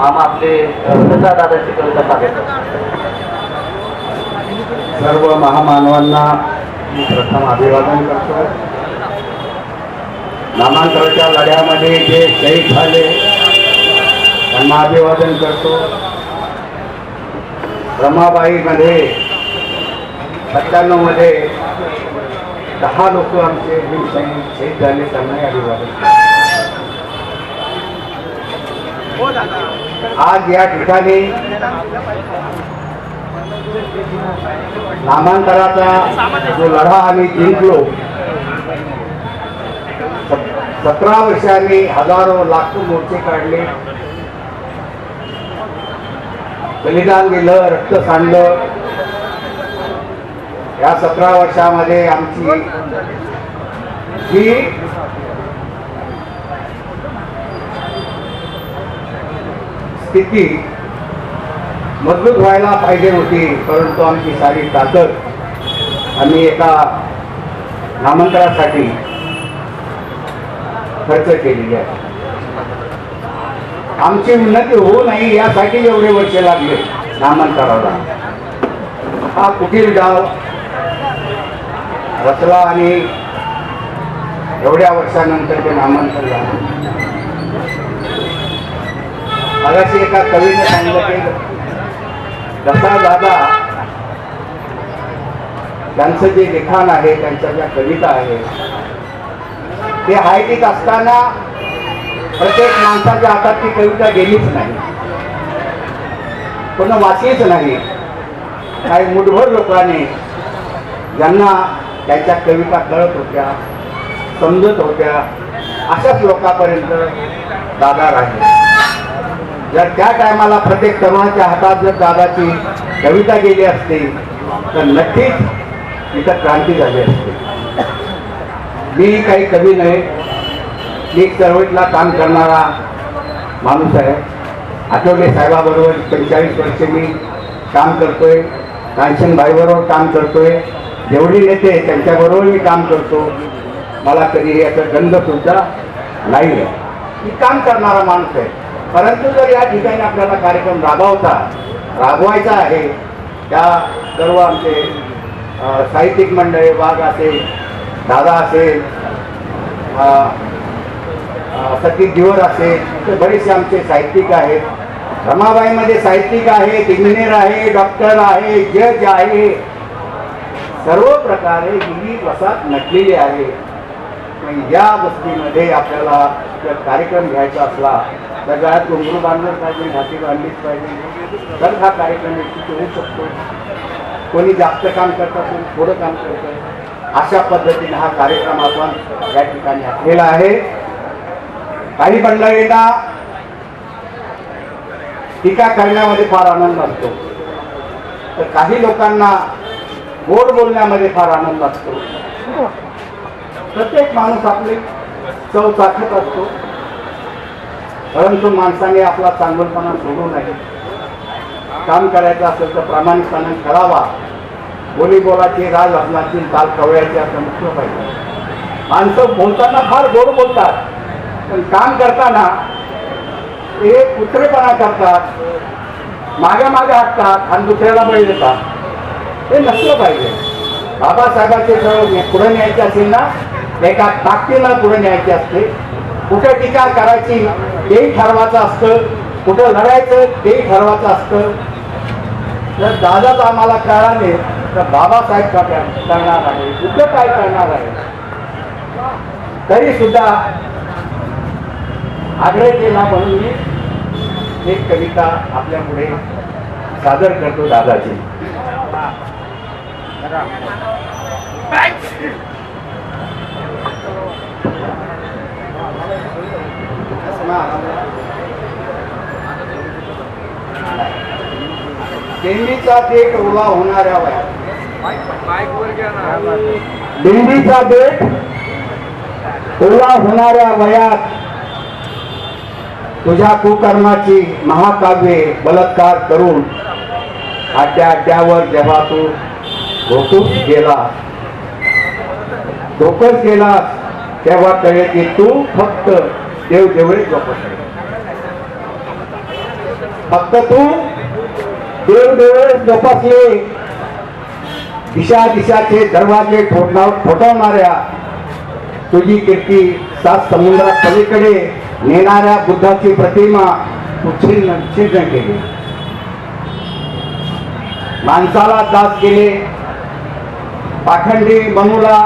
मामा आपले कथा दादाची कविता सर्व महामानवांना मी प्रथम अभिवादन करतो. नामांतराच्या लढ्यामध्ये जे शहीद झाले त्यांना अभिवादन करतो. रमाबाईमध्ये सत्त्याण्णवमध्ये दहा लोक आमचे शहीद शहीद झाले त्यांनाही अभिवादन करतो. आज या ठिकाणी नामांतराचा जो लढा आम्ही जिंकलो सतरा वर्षांनी हजारो लाखो मोर्चे काढले. बलिदान दिलं रक्त सांडलं. या सतरा वर्षामध्ये आमची ही स्थिती मजबूत व्हायला पाहिजे होती परंतु आमची सारी ताकद आम्ही एका नामांतरासाठी खर्च केलेली आहे. आमची उन्नती होऊ नाही यासाठी एवढे वर्ष लागले नामांतराला. हा कुटीर गाव रचला आणि एवढ्या वर्षानंतर ते नामांतर झालं. मगाशी एका कवीने सांगितलं की दत्ता दादा त्यांचं जे लिखाण आहे त्यांच्या ज्या कविता आहेत ते हायटीत असताना प्रत्येक माणसाच्या हातात ती कविता गेलीच नाही. पण वाचलीच नाही. काही मुठभर लोकांनी ज्यांना त्यांच्या कविता कळत होत्या समजत होत्या अशाच लोकांपर्यंत दादा राहिले. जर त्या टायमाला प्रत्येक तरुणाच्या हातात जर दादाची कविता गेली असती तर नक्कीच इथं क्रांती झाली असते. मी काही कवी नाही मी चळवळीतला काम करणारा माणूस आहे. आठवले साहेबाबरोबर पंचेचाळीस वर्षे मी काम करतोय कांचनबाईबरोबर काम करतोय. जेवढी नेते त्यांच्याबरोबर मी काम करतो. मला कधी याचा गंध सुद्धा नाही आहे मी काम करणारा माणूस आहे. परंतु जर या ठिकाणी आपल्याला कार्यक्रम राबवता राबवायचा आहे त्या सर्व आमचे साहित्यिक मंडळी वाघ असेल दादा असेल सतीश दिवर असेल तर बरेचसे आमचे साहित्यिक आहेत. रमाबाईमध्ये साहित्यिक आहेत इंजिनियर आहे डॉक्टर आहे जज आहे. सर्व प्रकारे ही वसात नटलेली आहे. पण या वस्तीमध्ये आपल्याला जर कार्यक्रम घ्यायचा असला तर गळ्यात घुंगरू बांधलंच पाहिजे घाटी बांधलीच पाहिजे. तर हा कार्यक्रम निश्चित होऊ शकतो. कोणी जास्त काम करतात कोणी थोडं काम करतं अशा पद्धतीने हा कार्यक्रम आपण या ठिकाणी आखलेला आहे. काही मंडळींना टीका करण्यामध्ये फार आनंद असतो. तर काही लोकांना गोड बोलण्यामध्ये फार आनंद असतो. प्रत्येक माणूस आपली चव चाखत असतो. परंतु माणसाने आपला चांगलपणा सोडू नये. काम करायचं असेल तर प्रामाणिकपणे करावा. बोली बोलाची राज असण्याची ताल कवळ्याची असं म्हटलं पाहिजे. माणसं बोलताना फार गोड बोलतात. पण काम करताना ते कुत्रेपणा करतात. मागे मागे हाकतात आणि दुसऱ्याला बळी देतात. हे नसलं पाहिजे. बाबासाहेबांचे सर्व पुढे न्यायचे असेल ना? एका ताकदीला पुढे न्यायचे असते. कुठे टीका करायची तेही ठरवायचं असतं. कुठं लढायचं तेही ठरवायचं असतं. जर दादाच आम्हाला कळाले तर बाबासाहेब का करणार आहे कुठं काय करणार आहे? तरी सुद्धा आग्रह केला म्हणून मी एक कविता आपल्या पुढे सादर करतो दादाची दिंडीचा देठ उभा होणाऱ्या वयात. दिंडीचा देठ उभा होणाऱ्या वयात तुझ्या कुकर्माची महाकाव्ये बलात्कार करून आड्या आड्यावर जेव्हा तू धोकूच गेला धोकच गेला तेव्हा कळे की तू फक्त देव देवळीच वापस फक्त तू देव देव जोपासले. दिशा दिशाचे दरवाजे ठोठणाव ठोठावणाऱ्या तुझी कीर्ती सात समुद्रा पलीकडे नेणाऱ्या बुद्धाची प्रतिमा तू छिन्न छिन्न केली. माणसाला दास केले. पाखंडी मनूला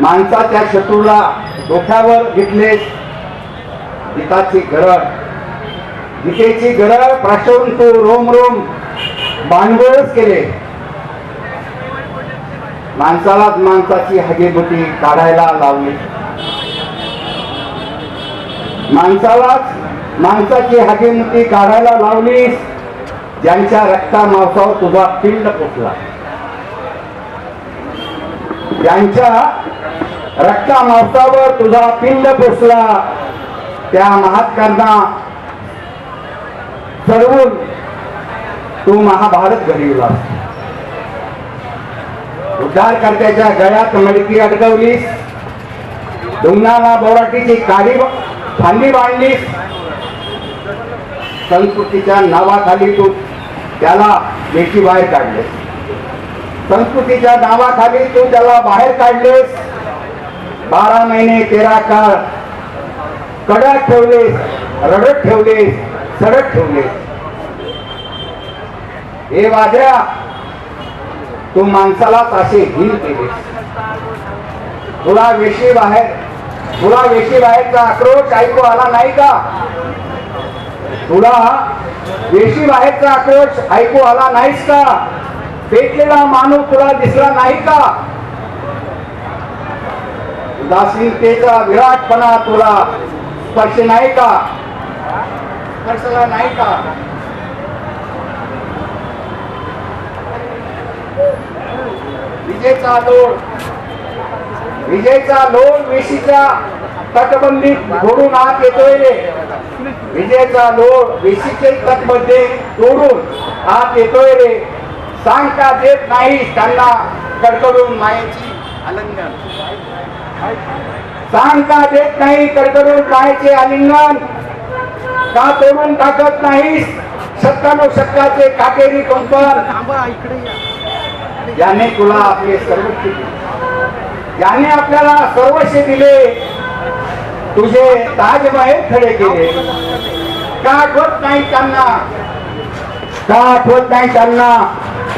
माणसाच्या शत्रूला डोक्यावर घेतलेस गीताची गरज. गीतेची गरज प्राशवून तू रोम रोम बांधवच केले. माणसालाच माणसाची हगेबुटी काढायला लावली. माणसालाच माणसाची हगेमुती काढायला लावलीस ज्यांच्या रक्ता मावसावर तुझा पिंड पोचला. ज्यांच्या रक्ता मावसावर तुझा पिंड पोचला. त्या महात्म्यांना चढवून तू महाभारत घडविला. उद्धारकर्त्याच्या गळ्यात मडकी अडकवलीस डोंगराला बोराटीची काळी फांदी बांधलीस संस्कृतीच्या नावाखाली तू त्याला देशी बाहेर काढलेस संस्कृतीच्या नावाखाली तू त्याला बाहेर काढलेस बारा महिने तेरा काळ कडक ठेवलेस रडत ठेवलेस सडक ठेवलेस हे वाद्या तू माणसालाच असे हिल केलेस तुला वेशी बाहेर तुला वेशी बाहेरचा आक्रोश ऐकू आला नाही का? तुला वेशी बाहेरचा आक्रोश ऐकू आला नाहीस का? पेटलेला माणूस तुला दिसला नाही का? उदासीनतेचा विराटपणा तुला स्पर्श नाही का? स्पर्शला नाही का? विजेचा लोड. विजेचा लोड वेशीच्या तटबंदीत घोडून आत येतोय रे. विजेचा लोड वेशीचे तटमध्ये तोडून आत येतोय रे. सांगता देत नाही त्यांना कडकडून मायेची आनंद सांगता देत नाही कडकडून मायेचे आलिंगन. का तोडून टाकत नाही? सत्तानो शतकाचे काटेरी कंपन याने तुला आपले सर्वस्व याने आपल्याला सर्वस्व दिले. तुझे ताजमहल खडे केले. का आठवत नाही त्यांना? का आठवत नाही त्यांना?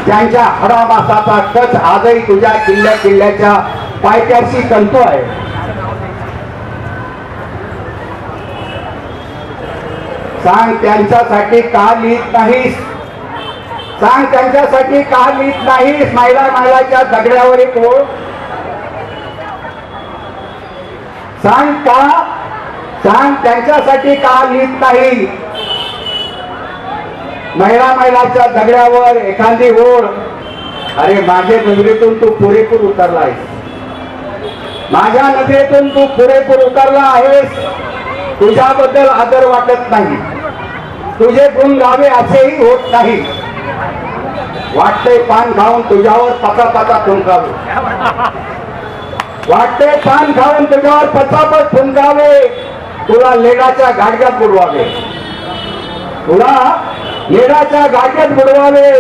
ज्यांच्या हडामासाचा कच आजही तुझ्या किल्ल्या किल्ल्याच्या पायथ्याशी तंतू आहे. सांग त्यांच्यासाठी का लिहित नाहीस? सांग त्यांच्यासाठी का लिहित नाहीस? महिला महिलाच्या दगड्यावर एक ओळ. सांग का? सांग त्यांच्यासाठी का लिहित नाही? महिला महिलाच्या दगड्यावर एखादी ओळ. अरे माझ्या नजरेतून तू पुरेपूर उतरला आहेस माझ्या नजरेतून तू पुरेपूर उतरला आहेस. तुझ्याबद्दल आदर वाटत नाही. तुझे गुण गावे असेही होत नाही. वाटते पान खाऊन तुझ्यावर पचा पचा थुंकावे वाटते पान खाऊन तुझ्यावर पचापच थुंकावे तुला लेडाच्या गाडग्यात बुडवावे. तुला लेडाच्या गाडग्यात बुडवावे.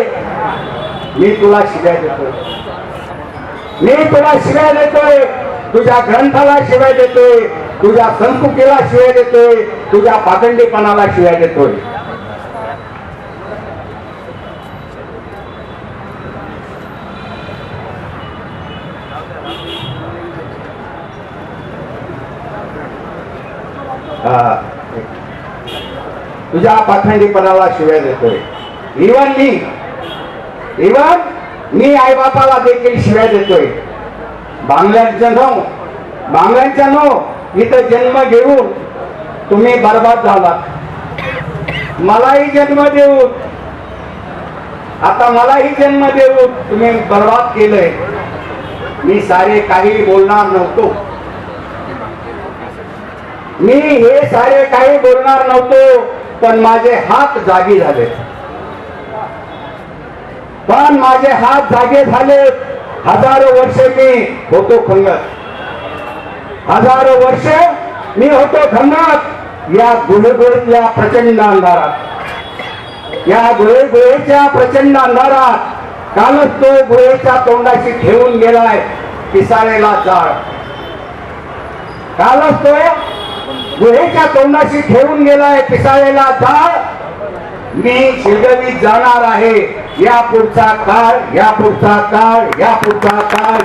मी तुला शिव्या देतोय. मी तुला शिव्या देतोय. तुझ्या ग्रंथाला शिव्या देतोय. तुझ्या संकुकीला शिव्या देतोय. तुझ्या पाखंडीपणाला शिव्या देतोय. तुझ्या पाखंडीपणाला शिव्या देतोय? इवन मी. इवन मी आईबापाला देखील शिव्या देतोय. बांगल्यांच्या नो. बांगल्यांच्या नो. इथं जन्म घेऊन तुम्ही बर्बाद झाला मलाही जन्म देऊ आता मलाही जन्म देऊ तुम्ही बर्बाद केलंय. मी सारे काही बोलणार नव्हतो. मी हे सारे काही बोलणार नव्हतो पण माझे हात जागी झाले. पण माझे हात जागे झाले. हजारो वर्ष मी होतो खंगत. हजारो वर्ष मी होतो खंगत. या गुळगुळीतल्या प्रचंड अंधारात. या गुळगुळीच्या प्रचंड अंधारात कालच तो गुळेच्या तोंडाशी ठेवून गेलाय पिसाळेला जाळ. कालच तो गुहेच्या तोंडाशी ठेवून गेलाय पिसाळेला जाळ. मी शिरगवीत जाणार आहे या पुढचा काळ या पुढचा काळ या पुढचा काळ